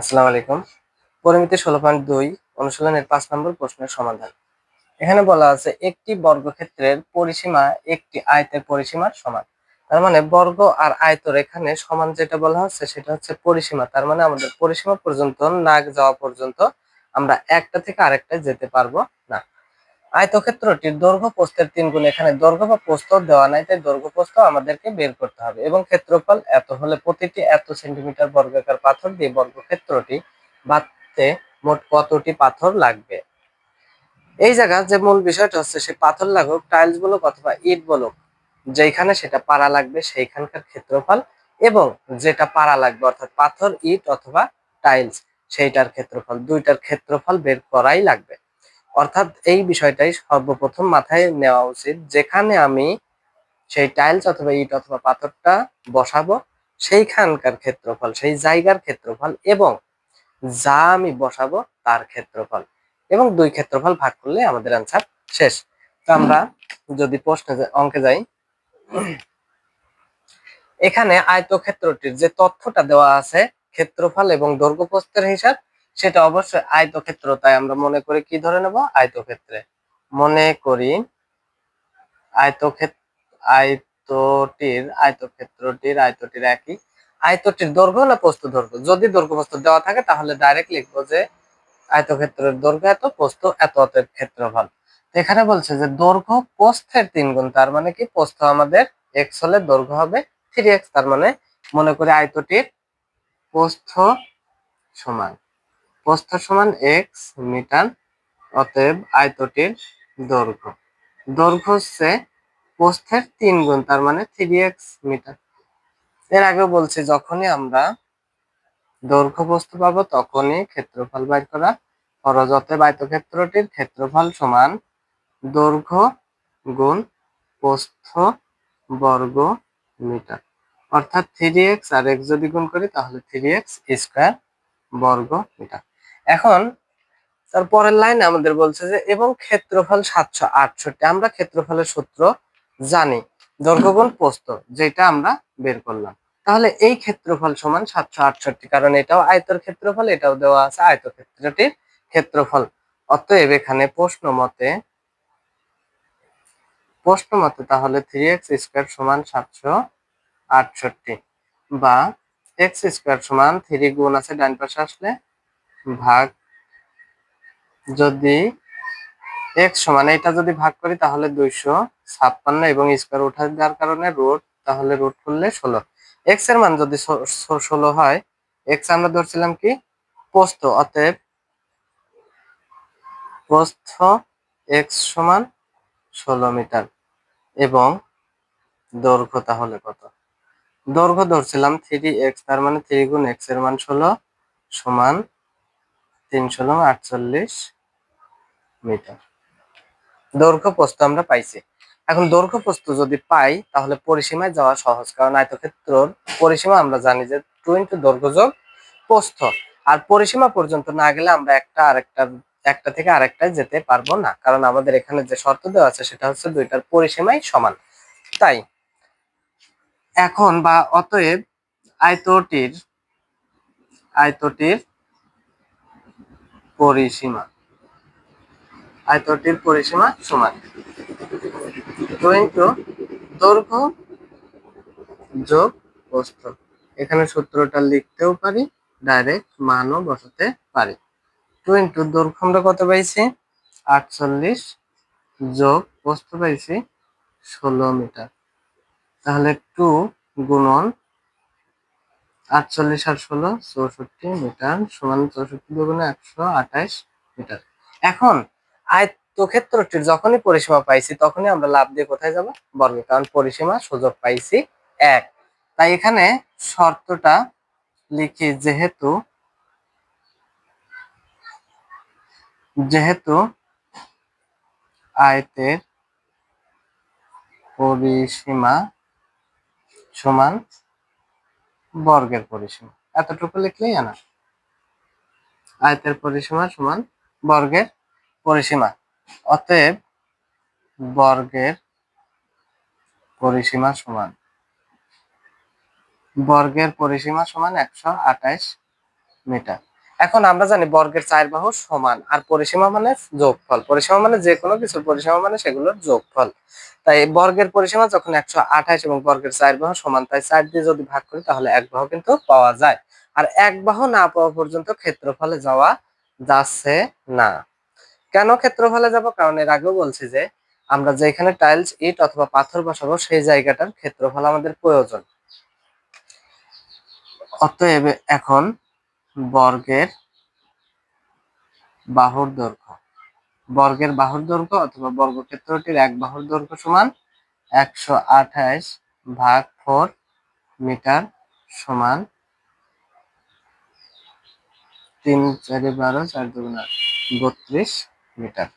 আসসালামু আলাইকুম। পরিমিতি ষোলো পয়েন্ট দুই অনুশীলনের পাঁচ নম্বর প্রশ্নের সমাধান। এখানে বলা আছে, একটি বর্গক্ষেত্রের পরিসীমা একটি আয়তের পরিসীমার সমান। তার মানে বর্গ আর আয়তর এখানে সমান যেটা বলা হচ্ছে, সেটা হচ্ছে পরিসীমা। তার মানে আমাদের পরিসীমা পর্যন্ত না যাওয়া পর্যন্ত আমরা একটা থেকে আরেকটা যেতে পারব না। আয়তক্ষেত্রটির দৈর্ঘ্য প্রস্থের তিন গুণ। এখানে দৈর্ঘ্য বা প্রস্থ দেওয়া নাই, তাই দৈর্ঘ্য প্রস্থ আমাদেরকে বের করতে হবে এবং ক্ষেত্রফল এত হলে প্রতিটি এত সেন্টিমিটার বর্গাকার পাথর দিয়ে বর্গক্ষেত্রটি বাঁধতে মোট কতটি পাথর লাগবে? এই জায়গা যে মূল বিষয়টা হচ্ছে, সে পাথর লাগুক টাইলস বলুক অথবা ইট বলুক যেখানে সেটা পাড়া লাগবে সেইখানকার ক্ষেত্রফল এবং যেটা পাড়া লাগবে, অর্থাৎ পাথর, ইট অথবা টাইলস সেইটার ক্ষেত্রফল, দুইটার ক্ষেত্রফল বের করাই লাগবে। অর্থাৎ এই বিষয়টাই সর্বপ্রথম মাথায় নেওয়া উচিত। যেখানে আমি সেই টাইলস অথবা ইট অথবা পাথরটা বসাবো, সেইখানকার ক্ষেত্রফল, সেই জায়গার ক্ষেত্রফল এবং যা আমি বসাবো তার ক্ষেত্রফল এবং দুই ক্ষেত্রফল ভাগ করলে আমাদের অ্যান্সার শেষ। তো আমরা যদি প্রশ্নে অঙ্কে যাই। এখানে আয়তক্ষেত্রটির যে তথ্যটা দেওয়া আছে, ক্ষেত্রফল এবং দৈর্ঘ্য প্রস্থের হিসাব সেটা অবশ্যই আয়তক্ষেত্র তাই আমরা মনে করি কি ধরে নেব? আয়তক্ষেত্রে। মনে করি আয়তক্ষেত্র, আয়তটির, আয়তক্ষেত্রটির, আয়তটির একই। আয়তটির দৈর্ঘ্য না প্রস্থ দৈর্ঘ্য। যদি দৈর্ঘ্য প্রস্থ দেওয়া থাকে, তাহলে ডাইরেক্ট লিখব যে আয়তক্ষেত্রের দৈর্ঘ্য এত, প্রস্থ এত, অতএব ক্ষেত্রফল। এখানে বলছে যে দৈর্ঘ্য প্রস্থের তিন গুণ, তার মানে কি? প্রস্থ আমাদের এক্স হলে দৈর্ঘ্য হবে থ্রি এক্স তার মানে মনে করি আয়তটির প্রস্থ সমান। প্রস্থ সমান এক্স মিটার অতএব আয়তটির দৈর্ঘ্য। দৈর্ঘ্য হচ্ছে প্রস্থের তিন গুণ, তার মানে থ্রি এক্স মিটার। এর আগে বলছি, যখনই আমরা দৈর্ঘ্য বস্তু পাবো, তখনই ক্ষেত্রফল বাইর করা খরচ। অতএব আয়তক্ষেত্রটির ক্ষেত্রফল সমান দৈর্ঘ্য গুণ প্রস্থ বর্গ মিটার। অর্থাৎ থ্রি এক্স আর এক্স যদি গুণ করি, তাহলে থ্রি এক্স স্কোয়ার বর্গ মিটার। এখন তার পরের লাইনে আমাদের বলছে যে, এবং ক্ষেত্রফল সাতশো আটষট্টি। আমরা ক্ষেত্রফলের সূত্র জানি দৈর্ঘ্য গুণ প্রস্থ, যেটা আমরা বের করলাম। তাহলে এই ক্ষেত্রফল সমান সাতশো আটষট্টি, কারণ এটাও আয়তর ক্ষেত্রফল, এটাও দেওয়া আছে আয়তক্ষেত্রটির ক্ষেত্রফল। অতএব এখানে প্রশ্ন মতে প্রশ্ন মতে তাহলে থ্রি এক্স স্কোয়ার সমান সাতশো আটষট্টি, বা এক্স স্কোয়ার সমান থ্রি গুণ আছে ডান পাশে আসলে ভাগ যদি এক্স সমান, এটা যদি ভাগ করি তাহলে দুইশো ছাপ্পান্ন এবং স্কোয়ার উঠা দেওয়ার কারণে রুট তাহলে রুট করলে ষোলো। এক্সের মান যদি ষোলো হয় এক্স আমরা ধরছিলাম কি? প্রস্থ অতএব প্রস্থ এক্স সমান ষোলো মিটার এবং দৈর্ঘ্য তাহলে কত? দৈর্ঘ্য ধরছিলাম থ্রি এক্স তার মানে থ্রি গুণ এক্সের মান ষোলো সমান তিন ষোলো আটচল্লিশ মিটার। দৈর্ঘ্য প্রস্থ আমরা পাইছি। এখন দৈর্ঘ্য প্রস্থ যদি পাই, তাহলে পরিসীমায় যাওয়া সহজ, কারণ আয়তক্ষেত্রর পরিসীমা আমরা জানি যে টু ইন্টু দৈর্ঘ্য যোগ প্রস্থ। আর পরিসীমা পর্যন্ত না গেলে আমরা একটা আরেকটা, একটা থেকে আরেকটায় যেতে পারব না, কারণ আমাদের এখানে যে শর্ত দেওয়া আছে, সেটা হচ্ছে দুইটার পরিসীমাই সমান। তাই এখন বা অতএব আয়তটির আয়তটির পরিসীমা। আয়তটির পরিসীমা সমান। টু দৈর্ঘ্য যোগ প্রস্থ এখানে সূত্রটা লিখতেও পারি ডাইরেক্ট মানও বসাতে পারি। টু ইন্টু দৈর্ঘ্য আমরা কত পাইছি? আটচল্লিশ যোগ প্রস্থ পাইছি ষোলো মিটার। তাহলে টু গুণন আটচল্লিশ আর ষোলো, চৌষট্টি মিটার সমান চৌষট্টি দুগুণে একশো আঠাইশ মিটার। এখন, আয়তক্ষেত্রটির যখনই পরিসীমা পাইছি, তখনই আমরা লাভ দিয়ে কোথায় যাব? বর্গে, কারণ পরিসীমা সুযোগ পাইছি এক। তাই এখানে শর্তটা লিখি, যেহেতু যেহেতু আয়তের পরিসীমা সমান বর্গের পরিসীমা। এতটুকু লিখলেই আনা আয়তের পরিসীমা সমান বর্গের পরিসীমা। অতএব বর্গের পরিসীমা সমান বর্গের পরিসীমা সমান একশো আঠাইশ মিটার। এখন আমরা জানি বর্গের চার বাহু সমান, আর পরিসীমা মানে যোগফল। পরিসীমা মানে যে কোনো কিছুর পরিসীমা মানে সেগুলোর যোগফল। তাই বর্গের পরিসীমা যখন একশো আঠাশ এবং বর্গের চার বাহু সমান, তাই চার দিয়ে যদি ভাগ করি, তাহলে এক বাহু কিন্তু পাওয়া যায়। আর এক বাহু না পাওয়া পর্যন্ত ক্ষেত্রফলে যাওয়া যাচ্ছে না। কেন ক্ষেত্রফলে যাব? কারণ এর আগেও বলছি যে, আমরা যেখানে টাইলস ইট অথবা পাথর বসাবো, সেই জায়গাটার ক্ষেত্রফল আমাদের প্রয়োজন। অতএব এখন বর্গের বাহুর দৈর্ঘ্য। বর্গের বাহুর দৈর্ঘ্য অথবা বর্গক্ষেত্রটির এক বাহুর দৈর্ঘ্য সমান একশো আঠাশ ভাগ ফোর মিটার সমান তিন চারি বারো চার দুগুণ বত্রিশ মিটার।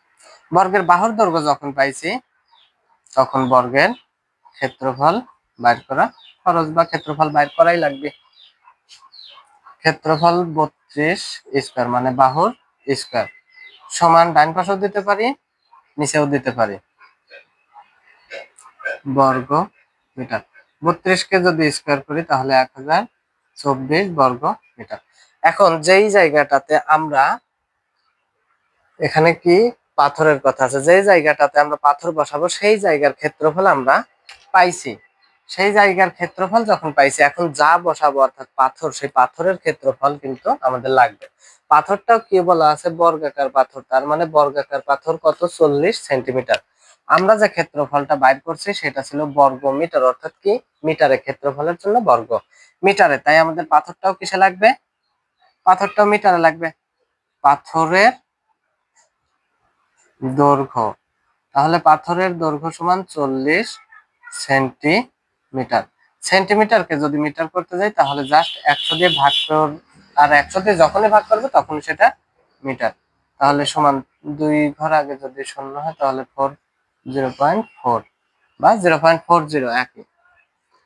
বর্গের বাহুর দৈর্ঘ্য যখন পাইছি, তখন বর্গের ক্ষেত্রফল বাইর করা খরচ বা ক্ষেত্রফল বাইর করাই লাগবে। ক্ষেত্রফল বত্রিশ স্কোয়ার মানে বাহুর স্কোয়ার। সমান ডান পাশেও দিতে পারি, নিচেও দিতে পারি। বর্গ মিটার। বত্রিশকে যদি স্কোয়ার করি তাহলে এক হাজার চব্বিশ বর্গ মিটার। এখন যেই জায়গাটাতে আমরা, এখানে কি পাথরের কথা আছে, যেই জায়গাটাতে আমরা পাথর বসাবো সেই জায়গার ক্ষেত্রফল আমরা পাইছি। সেই জায়গার ক্ষেত্রফল যখন পাইছি, এখন যা বসাবো, অর্থাৎ পাথর, সেই পাথরের ক্ষেত্রফল কিন্তু আমাদের লাগবে। পাথরটাও কি বলা আছে? বর্গাকার পাথর। তার মানে বর্গাকার পাথর কত? চল্লিশ সেন্টিমিটার। আমরা যে ক্ষেত্রফলটা বাইর করছি, সেটা ছিল বর্গ মিটার, অর্থাৎ কি? মিটারে ক্ষেত্রফলের জন্য বর্গ। মিটারে, তাই আমাদের পাথরটাও কিসে লাগবে? পাথরটাও মিটারে লাগবে। পাথরের দৈর্ঘ্য। তাহলে পাথরের দৈর্ঘ্য সমান চল্লিশ সেন্টিমিটার সেন্টিমিটারকে যদি মিটার করতে যাই, তাহলে জাস্ট একশো দিয়ে ভাগ কর আর একশো দিয়ে যখনই ভাগ করবে তখন সেটা মিটার তাহলে সমান দুই ঘর আগে যদি শূন্য হয়, তাহলে ফোর জিরো পয়েন্ট ফোর বা জিরো পয়েন্ট ফোর জিরো একই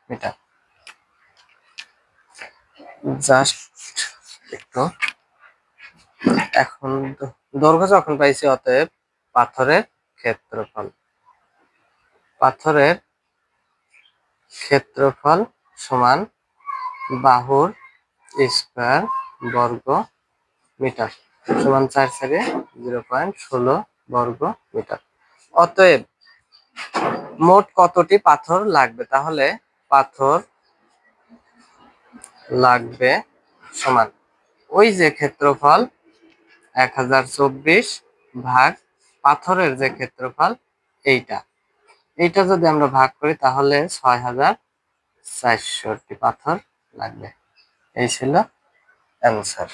মিটার জাস্ট একটু। এখন দৈর্ঘ্য যখন পাইছি, অতএব পাথরের ক্ষেত্রফল। পাথরের ক্ষেত্রফল সমান বাহুর স্কোয়ার বর্গ মিটার, সমান চার চারে জিরো পয়েন্ট ষোলো বর্গ মিটার। অতএব মোট কতটি পাথর লাগবে? তাহলে পাথর লাগবে সমান ওই যে ক্ষেত্রফল এক হাজার চব্বিশ ভাগ পাথরের যে ক্ষেত্রফল এইটা। এইটা যদি আমরা ভাগ করি তাহলে ছয় হাজার চারশোটি পাথর লাগবে। এই ছিল অ্যান্সার